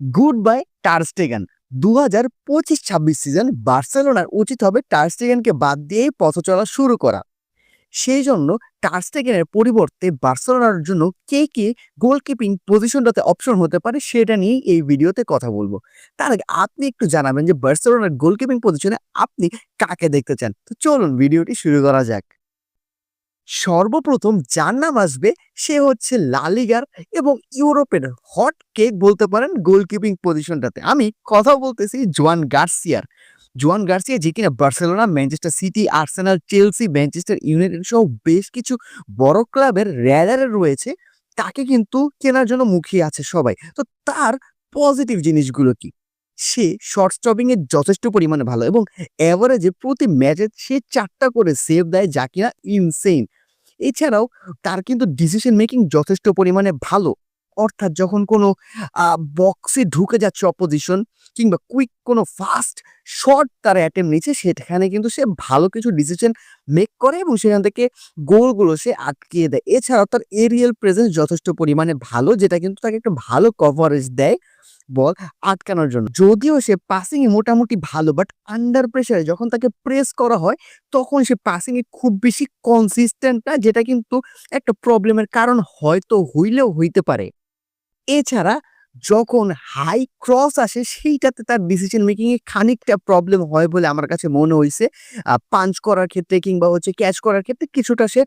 Good bye টার্স্টেগান দু হাজার পঁচিশ ছাব্বিশ সিজন বার্সেলোনার উচিত হবে টার্স্টেগানকে বাদ দিয়েই পথ চলা শুরু করা। সেই জন্য টার্স্টেগেনের পরিবর্তে বার্সেলোনার জন্য কে কে গোলকিপিং পজিশনটাতে অপশন হতে পারে সেটা নিয়ে এই ভিডিওতে কথা বলব। তার আগে আপনি একটু জানাবেন যে বার্সেলোনার গোলকিপিং পজিশনে আপনি কাকে দেখতে চান? তো চলুন ভিডিওটি শুরু করা যাক। সর্বপ্রথম যার নাম আসবে সে হচ্ছে লালিগার এবং ইউরোপের হট কেক বলতে পারেন গোলকিপিং পজিশনটাতে। আমি কথা বলতেছি জোয়ান গার্সিয়ার। জোয়ান গার্সিয়া যে কিনা Barcelona, Manchester City, Arsenal, Chelsea, Manchester United সহ বেশ কিছু বড় ক্লাবের র্যাডারে রয়েছে, তাকে কিন্তু কেনার জন্য মুখিয়ে আছে সবাই। তো তার পজিটিভ জিনিসগুলো কি? সে শর্ট স্টপিং এর যথেষ্ট পরিমাণে ভালো এবং অ্যাভারেজে প্রতি ম্যাচে সে চারটা করে সেভ দেয় যা কিনা ইনসেইন এছাড়াও তার কিন্তু ডিসিশন মেকিং যথেষ্ট পরিমাণে ভালো। অর্থাৎ যখন কোনো বক্সে ঢুকে যাচ্ছে অপোজিশন কিংবা কুইক কোনো ফাস্ট শর্ট তার অ্যাটেম্প নিচ্ছে সেখানে কিন্তু সে ভালো কিছু ডিসিশন মেক করে এবং সেখান থেকে গোলগুলো সে আটকিয়ে দেয়। এছাড়াও তার এরিয়াল প্রেজেন্স যথেষ্ট পরিমাণে ভালো, যেটা কিন্তু তাকে একটা ভালো কভারেজ দেয় বল আটকানোর জন্য। যদিও সে পাসিং এ মোটামুটি ভালো বাট আন্ডার প্রেসারে যখন তাকে প্রেস করা হয়, তখন সে পাসিং এ খুব বেশি কনসিস্টেন্ট না, যেটা কিন্তু একটা প্রবলেমের কারণ হয়তো হইলেও হইতে পারে। এছাড়া যখন হাই ক্রস আসে, সেইটাতে তার ডিসিশন মেকিং এ খানিকটা প্রবলেম হয় বলে আমার কাছে মনে হয়েছে পাঞ্চ করার ক্ষেত্রে কিংবা হচ্ছে ক্যাচ করার ক্ষেত্রে কিছুটা সে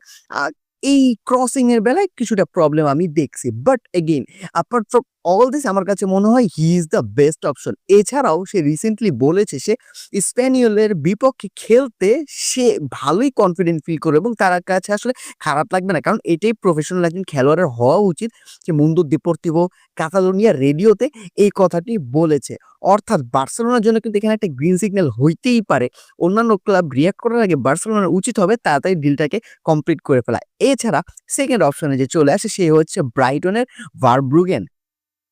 এই ক্রসিং এর বেলায় কিছুটা প্রবলেম আমি দেখছি। বাট এগেইন আপনার অল দিস আমার কাছে মনে হয় he is the best option এছাড়াও সে রিসেন্টলি বলেছে সে স্প্যানিয়লের বিপক্ষে খেলতে সে ভালোই কনফিডেন্ট ফিল করে এবং তার কাছে আসলে খারাপ লাগবে না। কারণ এটাই প্রফেশনাল একজন খেলোয়াড়ের হওয়া উচিত। যে মুন্দো ডিপোর্টিভো কাতালোনিয়া রেডিওতে এই কথাটি বলেছে। অর্থাৎ বার্সেলোনার জন্য কিন্তু এখানে একটা গ্রিন সিগন্যাল হইতেই পারে। অন্যান্য ক্লাব রিয়াক্ট করার আগে বার্সেলোনার উচিত হবে তাড়াতাড়ি ডিলটাকে কমপ্লিট করে ফেলা। এছাড়া সেকেন্ড অপশনে যে চলে আসে সে হচ্ছে ব্রাইটনের ভারব্রুগেন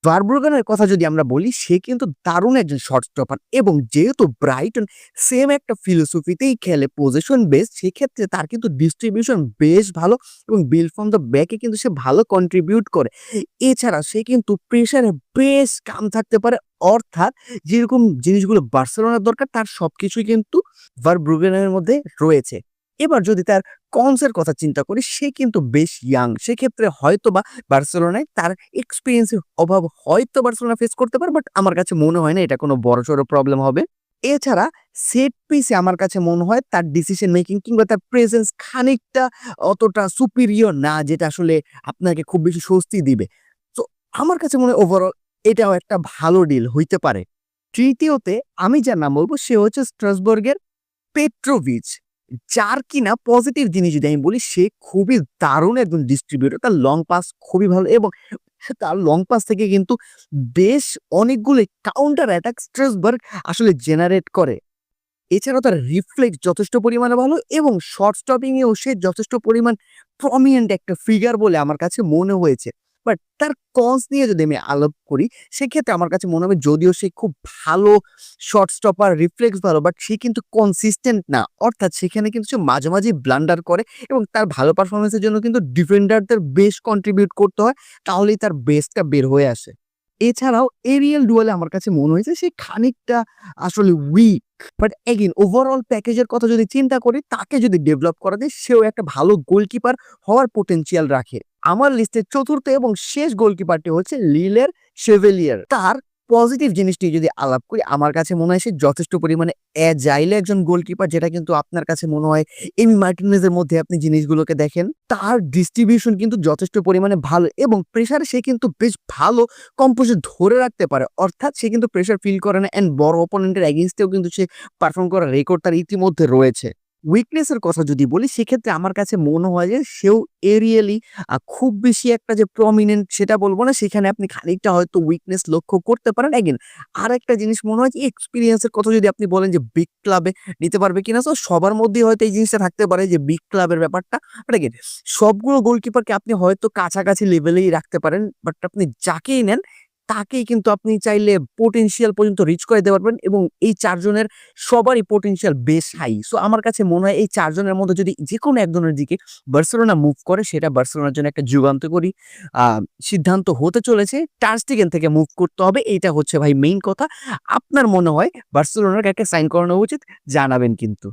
ভারব্রুগেনের কথা যদি আমরা বলি, সে কিন্তু দারুণ একজন শর্ট স্টপার এবং যেহেতু ব্রাইটন সেম একটা ফিলোসফিতেই খেলে পজিশন বেস সেক্ষেত্রে তার কিন্তু ডিস্ট্রিবিউশন বেশ ভালো এবং বিল ফ্রম দ্য ব্যাকে কিন্তু সে ভালো কন্ট্রিবিউট করে। এছাড়া সে কিন্তু প্রেশারে বেশ কাম থাকতে পারে, অর্থাৎ যেরকম জিনিসগুলো বার্সেলোনার দরকার, তার সবকিছুই কিন্তু ভারব্রুগেনের মধ্যে রয়েছে। এবার যদি তার কনসের কথা চিন্তা করি, সে কিন্তু বেশ ইয়াং সেক্ষেত্রে হয়তো বা বার্সেলোনায় তার এক্সপিরিয়েন্সের অভাব হয়তো বার্সেলোনা ফেস করতে পারে বাট আমার কাছে মনে হয় না এটা কোনো বড়সড় প্রবলেম হবে। এছাড়া সেট পিসে আমার কাছে মনে হয় তার ডিসিশন মেকিং কিংবা তার প্রেজেন্স খানিকটা অতটা সুপিরিয়র না, যেটা আসলে আপনাকে খুব বেশি স্বস্তি দিবে। তো আমার কাছে মনে হয় ওভারঅল এটাও একটা ভালো ডিল হইতে পারে। তৃতীয়তে আমি যার নাম বলব, সে হচ্ছে স্ট্রাসবর্গের পেট্রোভিচ যার কিনা পজিটিভ জিনিস যদি আমি বলি, সে খুবই দারুণ একজন ডিস্ট্রিবিউটর তার লং পাস খুবই ভালো এবং তার লং পাস থেকে কিন্তু বেশ অনেকগুলো কাউন্টার অ্যাটাক স্ট্রেসবার্গ আসলে জেনারেট করে। এছাড়াও তার রিফ্লেক্স যথেষ্ট পরিমাণে ভালো এবং শর্ট স্টপিংয়েও সে যথেষ্ট পরিমাণ প্রমিনেন্ট একটা ফিগার বলে আমার কাছে মনে হয়েছে। বাট তার কনস নিয়ে যদি আমি আলাপ করি, সেক্ষেত্রে আমার কাছে মনে হবে যদিও সে খুব ভালো শর্ট স্টপার রিফ্লেক্স ভালো বাট সে কিন্তু কনসিস্টেন্ট না। অর্থাৎ সেখানে কিন্তু সে মাঝে মাঝে ব্লান্ডার করে এবং তার ভালো পারফরমেন্সের জন্য কিন্তু ডিফেন্ডারদের বেশ কন্ট্রিবিউট করতে হয়, তাহলেই তার বেস্টটা বের হয়ে আসে। এছাড়াও এরিয়াল ডুয়েলে আমার কাছে মনে হয়েছে, সে খানিকটা আসলে উইক বাট এগেন ওভারঅল প্যাকেজের কথা যদি চিন্তা করি, তাকে যদি ডেভেলপ করা যায়, সেও একটা ভালো গোলকিপার হওয়ার পোটেন্সিয়াল রাখে। আমার লিস্টের চতুর্থ এবং শেষ গোলকিপারটি হচ্ছে লিলের শেভেলিয়ার তার পজিটিভ জিনিসটি যদি আলাপ করি, আমার কাছে মনে হয় সে যথেষ্ট পরিমাণে অ্যাজাইলে একজন গোলকিপার যেটা কিন্তু আপনার কাছে মনে হয় এমি মার্টিনেজের মধ্যে আপনি জিনিসগুলোকে দেখেন, তার ডিস্ট্রিবিউশন কিন্তু যথেষ্ট পরিমাণে ভালো এবং প্রেশারে সে কিন্তু বেশ ভালো কম্পোজিট ধরে রাখতে পারে। অর্থাৎ সে কিন্তু প্রেশার ফিল করে না অ্যান্ড বড় অপোনেন্টের এগেনস্টেও কিন্তু সে পারফর্ম করার রেকর্ড তার ইতিমধ্যে রয়েছে। উইকনেসের কথা যদি বলি, সেক্ষেত্রে আমার কাছে মনে হয় যে সেও এরিয়ালি খুব বেশি একটা যে প্রমিনেন্ট সেটা বলব না, সেখানে আপনি খানিকটা হয়তো উইকনেস লক্ষ্য করতে পারেন। এগেন আর একটা জিনিস মনে হয় যে এক্সপিরিয়েন্সের কথা যদি আপনি বলেন যে বিগ ক্লাবে নিতে পারবে কিনা তো সবার মধ্যেই হয়তো এই জিনিসটা থাকতে পারে যে বিগ ক্লাবের ব্যাপারটা। বাট এগেন সবগুলো গোলকিপারকে আপনি হয়তো কাছাকাছি লেভেলেই রাখতে পারেন বাট আপনি যাকেই নেন তাকেই কিন্তু আপনি চাইলে পোটেনশিয়াল পর্যন্ত রিচ করে দিতে পারবেন এবং এই চারজনের সবারই পোটেনশিয়াল বেশ হাই। সো আমার কাছে মনে হয় এই চারজনের মধ্যে যদি যেকোনো একজনের দিকে বার্সেলোনা মুভ করে, সেটা বার্সেলোনার জন্য একটা যুগান্তকারী সিদ্ধান্ত হতে চলেছে। টার থেকে মুভ করতে হবে। এইটা হচ্ছে ভাই মেইন কথা। আপনার মনে হয় বার্সেলোনাকে কাকে সাইন করানো উচিত? জানাবেন কিন্তু।